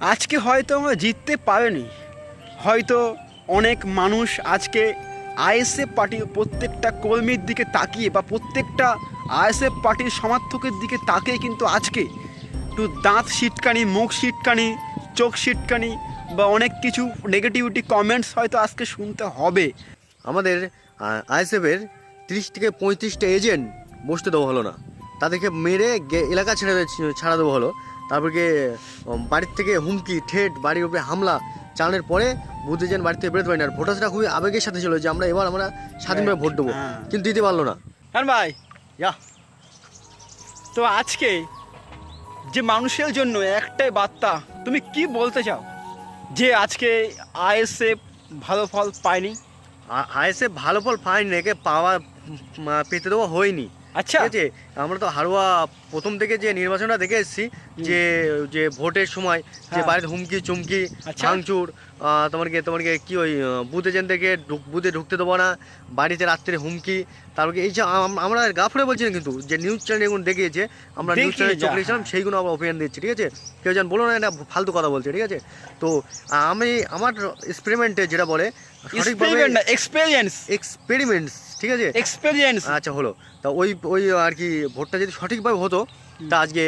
আজকে হয়তো আমরা জিততে পারিনি। হয়তো অনেক মানুষ আজকে আইএসএফ পার্টির প্রত্যেকটা কর্মীর দিকে তাকিয়ে বা প্রত্যেকটা আইএসএফ পার্টির সমর্থকের দিকে তাকিয়ে কিন্তু আজকে একটু দাঁত সিটকানি, মুখ সিটকানি, চোখ সিটকানি বা অনেক কিছু নেগেটিভিটি কমেন্টস হয়তো আজকে শুনতে হবে। আমাদের আইএসএফের তিরিশ থেকে পঁয়ত্রিশটা এজেন্ট বসতে দেওয়া হলো না। তাদেরকে মেরে এলাকা ছেড়ে ছাড়া দেওয়া হলো। তারপরে উম, বাড়ির থেকে হুমকি ঠেট বাড়ির উপরে হামলা চালানোর পরে বুথ এজেন্ট বাড়ি থেকে বেরোতে পারি না। আর ভোটার্সরা খুবই আবেগের সাথে ছিল যে আমরা এবার আমরা স্বাধীনভাবে ভোট দেবো। হ্যাঁ। কিন্তু দিতে পারল না। হ্যাঁ ভাই ইয়া তো আজকে যে মানুষের জন্য একটাই বার্তা তুমি কি বলতে চাও? যে আজকে আইএসএফ ভালো ফল পায়নি? আইএসএফ ভালো ফল পায়নি একে পাওয়া পেতে দেওয়া হয়নি। আচ্ছা। ঠিক আছে? আমরা তো হারুয়া প্রথম থেকে যে নির্বাচনটা দেখে এসেছি যে যে ভোটের সময় যে হ্যাঁ। বাড়িতে হুমকি চুমকি আচ্ছা। ভাঙচুর তোমাকে তোমাকে কি ওই বুথ এজেন্ট থেকে বুথে ঢুকতে দেবো না বাড়িতে রাত্রে হুমকি তারপরে এই যে আমরা গাফরে বলছি না কিন্তু যে নিউজ চ্যানেল এগুলো দেখিয়েছে আমরা নিউজ চ্যানেল চোখ রেখেছিলাম হ্যাঁ। সেইগুলো আমরা ওপিনিয়ন দিচ্ছি ঠিক আছে? কেউ যেন বলো না এটা ফালতু কথা বলছে ঠিক আছে? তো আমি আমার এক্সপেরিমেন্টে যেটা বলে এক্সপেরিয়েন্স এক্সপেরিমেন্টস ঠিক আছে? এক্সপেরিয়েন্স আচ্ছা হলো। তা ওই ওই আর কি ভোটটা যদি সঠিকভাবে হতো তা আজকে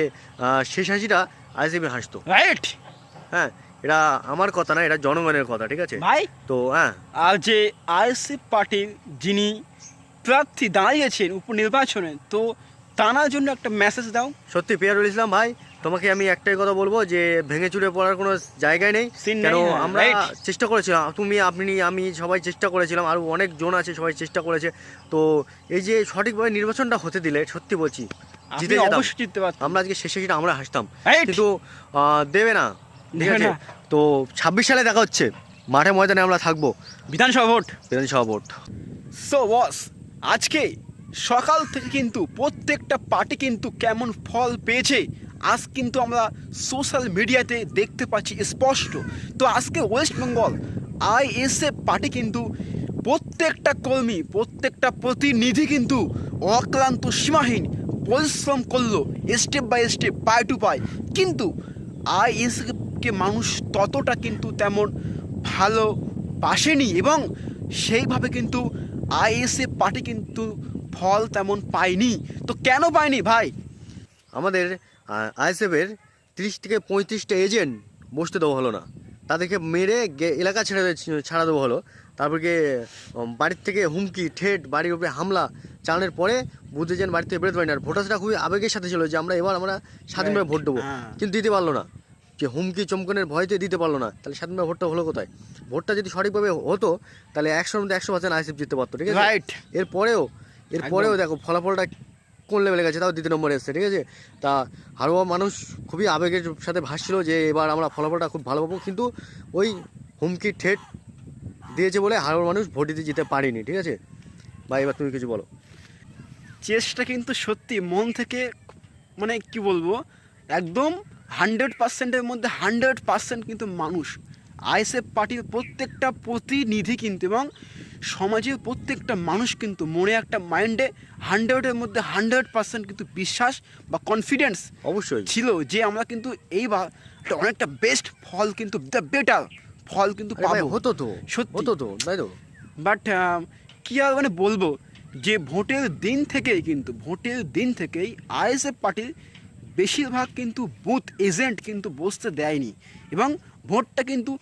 শেষ হাসিটা আইসিবি হাসতো। রাইট হ্যাঁ এটা আমার কথা না এটা জনগণের কথা ঠিক আছে? ভাই? তো হ্যাঁ। আর যে আইএসএফ পার্টির যিনি প্রার্থী দাঁড়িয়েছেন উপনির্বাচনে তো তানার জন্য একটা মেসেজ দাও। সত্যি পিয়ারুল ইসলাম ভাই তোমাকে আমি একটাই কথা বলব যে ভেঙে চুরে পড়ার কোনো জায়গায় নেই। কেন হ্যাঁ, আমরা চেষ্টা করেছিলাম তুমি আপনি আমি সবাই চেষ্টা করেছিলাম আর অনেক জন আছে সবাই চেষ্টা করেছে। তো এই যে সঠিকভাবে নির্বাচনটা হতে দিলে সত্যি বলছি জিতে আমরা আজকে শেষে সেটা আমরা হাসতাম। কিন্তু দেবে না ঠিক আছে? তো ছাব্বিশ সালে দেখা হচ্ছে মাঠে ময়দানে আমরা থাকব। বিধানসভা ভোট। বিধানসভা ভোট। সো বস আজকে সকাল থেকে কিন্তু প্রত্যেকটা পার্টি কিন্তু কেমন ফল পেয়েছে আজ কিন্তু আমরা সোশ্যাল মিডিয়াতে দেখতে পাচ্ছি স্পষ্ট। তো আজকে ওয়েস্ট বেঙ্গল আইএসএফ পার্টি কিন্তু প্রত্যেকটা কর্মী, প্রত্যেকটা প্রতিনিধি কিন্তু অক্লান্ত সীমাহীন পরিশ্রম করল স্টেপ বাই স্টেপ পাই টু পাই কিন্তু আইএসএফকে মানুষ ততটা কিন্তু তেমন ভালো বাসেনি এবং সেইভাবে কিন্তু আইএসএফ পার্টি কিন্তু ফল তেমন পায়নি। তো কেন পায়নি ভাই? আমাদের আইএসএফের তিরিশ থেকে পঁয়ত্রিশটা এজেন্ট বসতে দেওয়া হলো না। তাদেরকে মেরে গে- এলাকা ছেড়ে ছাড়া দেওয়া হলো। তারপরে উম, বাড়ির থেকে হুমকি ঠেট বাড়ির উপরে হামলা চালানোর পরে বুথ এজেন্ট বাড়ি থেকে বেরোতে পারি না আর ভোটার্সরা খুবই আবেগের সাথে ছিল যে আমরা এবার আমরা স্বাধীনভাবে ভোট দেবো। হ্যাঁ। কিন্তু দিতে পারল না। যে হুমকি চমকনের ভয়তে দিতে পারল না। তাহলে স্বাধীনভাবে ভোটটা হলো কোথায়? ভোটটা যদি সঠিকভাবে হতো তাহলে একশোর মধ্যে একশো পার্সেন্ট আইসিএফ জিততে পারতো ঠিক আছে? Right. এরপরেও এরপরেও দেখো ফলাফলটা কোন লেভেলে গেছে, তাও দ্বিতীয় নম্বরে এসছে, ঠিক আছে? তা হারোয়া মানুষ খুবই আবেগের সাথে ভাসছিল যে এবার আমরা ফলাফলটা খুব ভালো পাবো, কিন্তু ওই হুমকি ঠেট দিয়েছে বলে হারোয়ার মানুষ ভোট দিতে যেতে পারেনি, ঠিক আছে? বা এবার তুমি কিছু বলো। চেষ্টা কিন্তু সত্যি মন থেকে মানে কি বলব, একদম হান্ড্রেড পার্সেন্টের মধ্যে হান্ড্রেড পার্সেন্ট কিন্তু মানুষ। আইএসএফ পার্টির প্রত্যেকটা প্রতিনিধি কিন্তু এবং সমাজের প্রত্যেকটা মানুষ কিন্তু মনে একটা মাইন্ডে হান্ড্রেডের মধ্যে হান্ড্রেড পার্সেন্ট কিন্তু বিশ্বাস বা কনফিডেন্স অবশ্যই। ছিল যে আমরা কিন্তু এইবার অনেকটা বেস্ট ফল কিন্তু দ্য বেটার ফল কিন্তু পাবো। হতো তো সত্যি। হতো তো তাই তো। বাট কি আর মানে বলব যে ভোটের দিন থেকেই কিন্তু ভোটের দিন থেকেই আইএসএফ পার্টির বেশিরভাগ কিন্তু বুথ এজেন্ট কিন্তু বসতে দেয়নি। এবং ভোটটা কিন্তু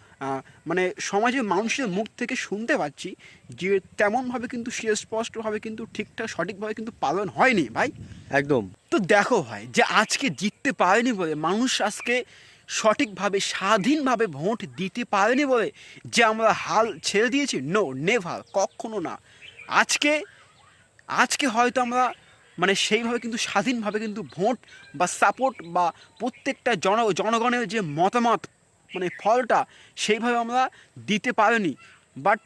মানে সমাজের মানুষের মুখ থেকে শুনতে পাচ্ছি যে তেমনভাবে কিন্তু সে স্পষ্টভাবে কিন্তু ঠিকঠাক সঠিকভাবে কিন্তু পালন হয়নি ভাই। একদম। তো দেখো ভাই যে আজকে জিততে পারেনি বলে মানুষ আজকে সঠিকভাবে স্বাধীনভাবে ভোট দিতে পারেনি বলে যে আমরা হাল ছেড়ে দিয়েছি? নো নেভার কখনো না। আজকে আজকে হয়তো আমরা মানে সেইভাবে কিন্তু স্বাধীনভাবে কিন্তু ভোট বা সাপোর্ট বা প্রত্যেকটা জন জনগণের যে মতামত মানে ফলটা সেইভাবে আমরা দিতে পারিনি। বাট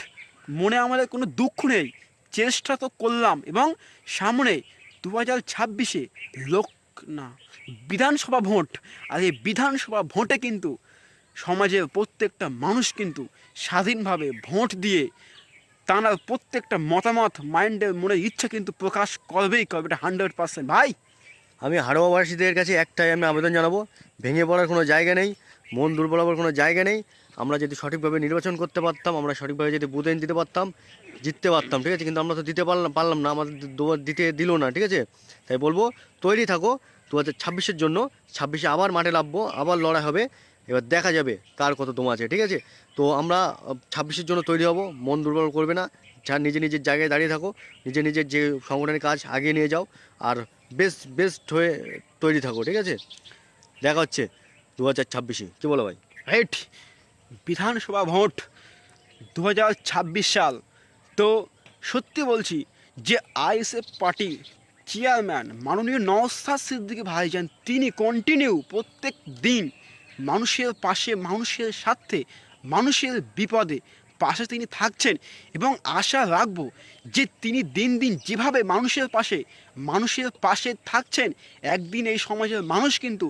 মনে আমাদের কোনো দুঃখ নেই। চেষ্টা তো করলাম এবং সামনে দু হাজার ছাব্বিশে লোক, না, বিধানসভা ভোট। আর এই বিধানসভা ভোটে কিন্তু সমাজের প্রত্যেকটা মানুষ কিন্তু স্বাধীনভাবে ভোট দিয়ে তারা প্রত্যেকটা মতামত মাইন্ডের মনে ইচ্ছা কিন্তু প্রকাশ করবেই করবে। এটা হান্ড্রেড পার্সেন্ট ভাই! আমি হাড়োয়াবাসীদের কাছে একটাই আমি আবেদন জানাব, ভেঙে পড়ার কোনো জায়গা নেই। মন দুর্বল হওয়ার কোনো জায়গা নেই। আমরা যদি সঠিকভাবে নির্বাচন করতে পারতাম, আমরা সঠিকভাবে যদি বুথ দিতে পারতাম, জিততে পারতাম, ঠিক আছে? কিন্তু আমরা তো দিতে পারলাম পারলাম না, আমাদের দিতে দিল না, ঠিক আছে? তাই বলব, তৈরি থাকো। দু হাজার ছাব্বিশের জন্য ছাব্বিশে আবার মাঠে নামবো, আবার লড়াই হবে। এবার দেখা যাবে কার কত দম আছে, ঠিক আছে? তো আমরা ছাব্বিশের জন্য তৈরি হব, মন দুর্বল করবে না। যা নিজে নিজের জায়গায় দাঁড়িয়ে থাকো, নিজে নিজের যে সংগঠনের কাজ আগিয়ে নিয়ে যাও, আর বেস্ট বেস্ট হয়ে তৈরি থাকো, ঠিক আছে? দেখা হচ্ছে। দু হাজার ছাব্বিশে। কী বলো ভাই? রাইট বিধানসভা ভোট দু হাজার ছাব্বিশ সাল। তো সত্যি বলছি যে আইএসএফ পার্টি চেয়ারম্যান মাননীয় নওসাদ সিদ্দিকী ভাইজান, তিনি কন্টিনিউ প্রত্যেক দিন মানুষের পাশে, মানুষের স্বার্থে, মানুষের বিপদে পাশে তিনি থাকছেন এবং আশা রাখব যে তিনি দিন দিন যেভাবে মানুষের পাশে মানুষের পাশে থাকছেন, একদিন এই সমাজের মানুষ কিন্তু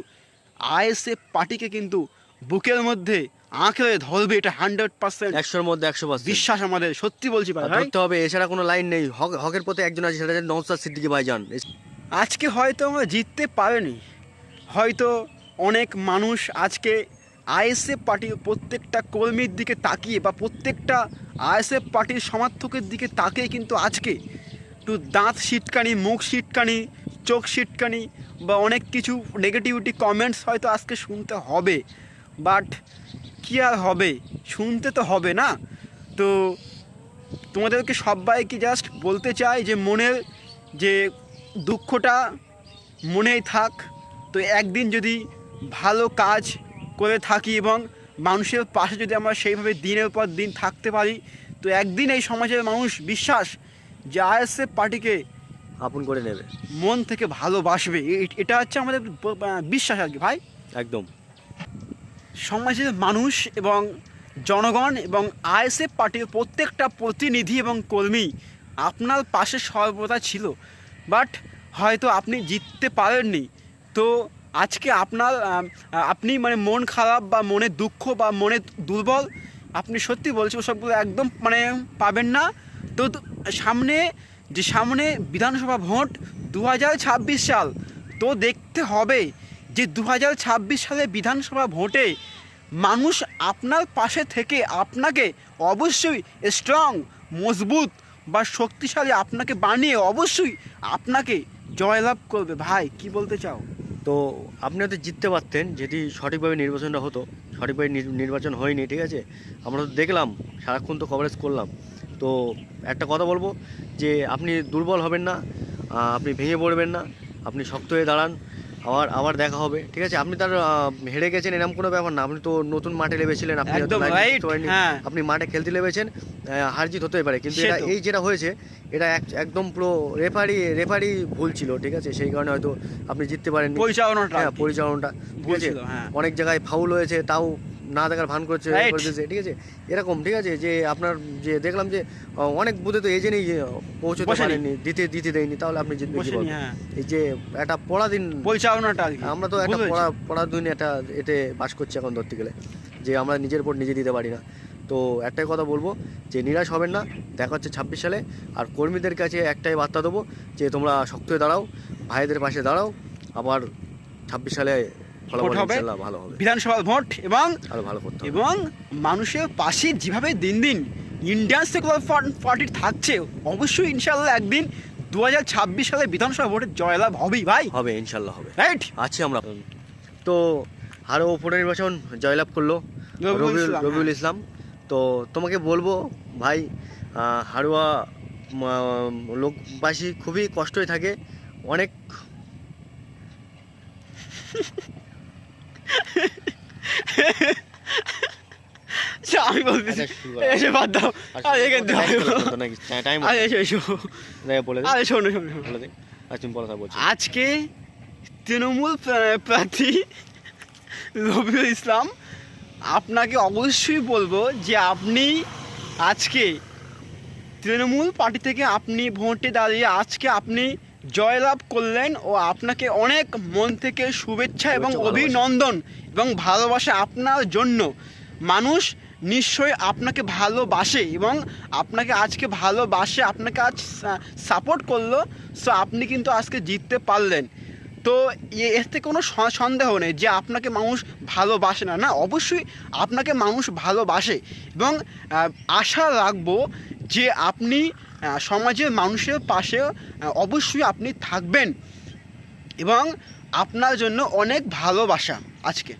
আইএসএফ পার্টিকে কিন্তু বুকের মধ্যে আঁকড়ে ধরবে এটা হান্ড্রেড পার্সেন্ট একশোর মধ্যে একশো পার্সেন্ট বিশ্বাস আমাদের সত্যি বলছি ধরতে হবে এছাড়া কোনো লাইন নেই। হক হকের পথে একজন আছে সেটা নওসাদ সিদ্দিকি ভাইজান। আজকে হয়তো আমরা জিততে পারিনি। হয়তো অনেক মানুষ আজকে আইএসএফ পার্টির প্রত্যেকটা কর্মীর দিকে তাকিয়ে বা প্রত্যেকটা আইএসএফ পার্টির সমর্থকের দিকে তাকিয়ে কিন্তু আজকে একটু দাঁত সিটকানি মুখ সিটকানি চোখ সিটকানি বা অনেক কিছু নেগেটিভিটি কমেন্টস হয়তো আজকে শুনতে হবে। বাট কী আর হবে? শুনতে তো হবে না। তো তোমাদেরকে সবাইকে জাস্ট বলতে চাই যে মনের যে দুঃখটা মনেই থাক। তো একদিন যদি ভালো কাজ করে থাকি এবং মানুষের পাশে যদি আমরা সেইভাবে দিনের পর দিন থাকতে পারি, তো একদিন এই সমাজের মানুষ বিশ্বাস যে আইএসএফ পার্টিকে আপন করে নেবে। মন থেকে ভালোবাসবে। এটা হচ্ছে আমাদের বিশ্বাস আর কি ভাই। একদম। সমাজের মানুষ এবং জনগণ এবং আইএসএফ পার্টির প্রত্যেকটা প্রতিনিধি এবং কর্মী আপনার পাশে সর্বদা ছিল। বাট হয়তো আপনি জিততে পারেননি। তো আজকে আপনার আপনি মানে মন খারাপ বা মনে দুঃখ বা মনে দুর্বল আপনি সত্যি বলছি ওসবগুলো একদম মানে পাবেন না। তো তো সামনে যে সামনে বিধানসভা ভোট দু হাজার ছাব্বিশ সাল। তো দেখতে হবে যে দু হাজার ছাব্বিশ সালে বিধানসভা ভোটে মানুষ আপনার পাশে থেকে আপনাকে অবশ্যই স্ট্রং মজবুত বা শক্তিশালী আপনাকে বানিয়ে অবশ্যই আপনাকে জয়লাভ করবে। ভাই, কি বলতে চাও? তো আপনি হয়তো জিততে পারতেন, যদি সঠিকভাবে নির্বাচনটা হতো। সঠিকভাবে নির- নির্বাচন হয়নি, ঠিক আছে? আমরা তো দেখলাম, সারাক্ষণ তো কভারেজ করলাম। তো একটা কথা বলব যে আপনি দুর্বল হবেন না আপনি ভেঙে পড়বেন না আপনি শক্ত হয়ে দাঁড়ান আবার আবার দেখা হবে ঠিক আছে আপনি তার হেরে গেছেন এরকম কোনো ব্যাপার না আপনি তো নতুন মাঠে নেমেছিলেন আপনি। হ্যাঁ। আপনি মাঠে খেলতে নেমেছেন আহ, হার জিত হতে পারে কিন্তু এটা এই যেটা হয়েছে এটা এক- একদম পুরো রেফারি রেফারি ভুল ছিল ঠিক আছে সেই কারণে হয়তো আপনি জিততে পারেননি পরিচালনাটা হ্যাঁ পরিচালনাটা ভুল ছিল, হ্যাঁ। অনেক জায়গায় ফাউল হয়েছে তাও না দেখার ভান করছে. ঠিক আছে এরকম ঠিক আছে যে আপনার যে দেখলাম যে অনেক বুথে তো এজেন্টই পৌঁছতে। পারেননি দিতে দিতে দেয়নি তাহলে আপনি জিতবে? হ্যাঁ। এই যে একটা পড়াদিন পরিচালনাটা আমরা তো একটা হয়েছে। পড়া পড়াদিন একটা এতে বাস করছি এখন ধরতে গেলে যে আমরা নিজের উপর নিজে দিতে পারি না তো একটাই কথা বলব যে নিরাশ হবেন না দেখা হচ্ছে ছাব্বিশ সালে আর কর্মীদের কাছে একটাই বার্তা দেবো যে তোমরা শক্ত হয়ে দাঁড়াও ভাইদের পাশে দাঁড়াও আবার ছাব্বিশ সালে ভোট হবে। বিধানসভা ভোট এবং এবং মানুষের পাশে যেভাবে দিন দিন ইন্ডিয়ান সেকুলার পার্টি থাকছে অবশ্যই ইনশাল্লাহ একদিন দু হাজার ছাব্বিশ সালে বিধানসভা ভোটের জয়লাভ হবেই ভাই। হবে ইনশাল্লাহ হবে। রাইট আছি আমরা তো আরও উপনির্বাচন জয়লাভ করল রবিউল রবিউল হ্যাঁ। ইসলাম। তো তোমাকে বলব ভাই হারুয়া লোকবাসী খুবই কষ্টই থাকে। অনেক আমি বলতেছি আচ্ছা, এসে বাদ দাও। আর এখান থেকে এসো এসো। বলে আরে শোনো শোনো শোনো। বলে আজকে তৃণমূল প্রা- প্রার্থী রবিউল ইসলাম আপনাকে অবশ্যই বলব যে আপনি আজকে তৃণমূল পার্টি থেকে আপনি ভোটে দাঁড়িয়ে আজকে আপনি জয়লাভ করলেন ও আপনাকে অনেক মন থেকে শুভেচ্ছা এবং অভিনন্দন এবং ভালোবাসা আপনার জন্য। মানুষ নিশ্চয়ই আপনাকে ভালোবাসে এবং আপনাকে আজকে ভালোবাসে আপনাকে আজ সাপোর্ট করল সো আপনি কিন্তু আজকে জিততে পারলেন। তো এতে কোনো স- সন্দেহ নেই যে আপনাকে মানুষ ভালোবাসে না। না অবশ্যই আপনাকে মানুষ ভালোবাসে এবং আশা রাখব যে আপনি সমাজের মানুষের পাশে অবশ্যই আপনি থাকবেন এবং আপনার জন্য অনেক ভালোবাসা আজকে।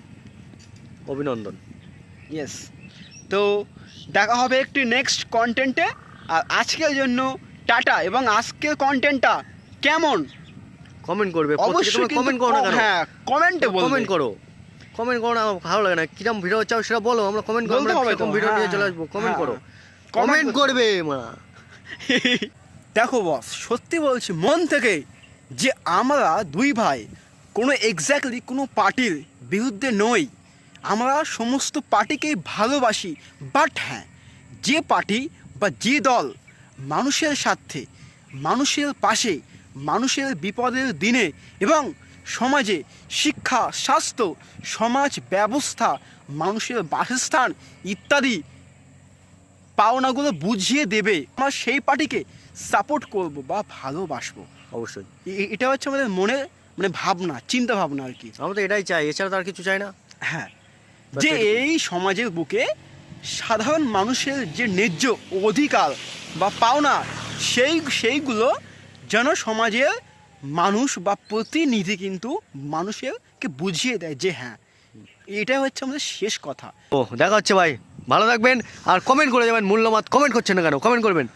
অভিনন্দন। ইয়েস তো দেখা হবে একটি নেক্সট কন্টেন্টে আর আজকের জন্য টাটা এবং আজকের কন্টেন্টটা কেমন? কমেন্ট করবে অবশ্যই কমেন্ট করো না হ্যাঁ কমেন্টে কমেন্ট করো। কমেন্ট করো না ভালো লাগে না। কিরম ভিডিও চাও সেটা বলো আমরা কমেন্ট করব হবে ভিডিও নিয়ে হ্যাঁ, চলে আসব কমেন্ট হ্যাঁ। করো। কমেন্ট করবে মা। দেখো বস সত্যি বলছি মন থেকে যে আমরা দুই ভাই কোনো এক্স্যাক্টলি কোনো পার্টির বিরুদ্ধে নই। আমরা সমস্ত পার্টিকেই ভালোবাসি বাট হ্যাঁ যে পার্টি বা যে দল মানুষের স্বার্থে মানুষের পাশে মানুষের বিপদের দিনে এবং সমাজে শিক্ষা স্বাস্থ্য সমাজ ব্যবস্থা মানুষের বাসস্থান ইত্যাদি পাওনাগুলো বুঝিয়ে দেবে আমরা সেই পার্টিকে সাপোর্ট করব বা ভালোবাসবো। অবশ্যই। এটা হচ্ছে আমাদের মনে মানে ভাবনা চিন্তা ভাবনা আর কি। আমরা তো এটাই চাই এছাড়া তো আর কিছু চাই না। হ্যাঁ। যে এই সমাজের বুকে সাধারণ মানুষের যে ন্যায্য অধিকার বা পাওনা সেই সেইগুলো যেন সমাজের মানুষ বা প্রতিনিধি কিন্তু মানুষেরকে বুঝিয়ে দেয় যে হ্যাঁ এটা হচ্ছে আমাদের শেষ কথা। ও দেখা হচ্ছে ভাই। ভালো থাকবেন। আর কমেন্ট করে যাবেন মূল্যমাত কমেন্ট করছেন না কেন? কমেন্ট করবেন।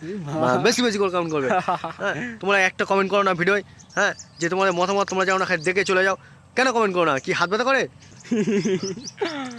বেশি বেশি করে কমেন্ট করবেন। হ্যাঁ তোমরা একটা কমেন্ট করো না ভিডিওয় হ্যাঁ যে তোমাদের মতামত তোমরা যাও না দেখে চলে যাও। কেন কমেন্ট করো না? কি হাত ব্যথা করে?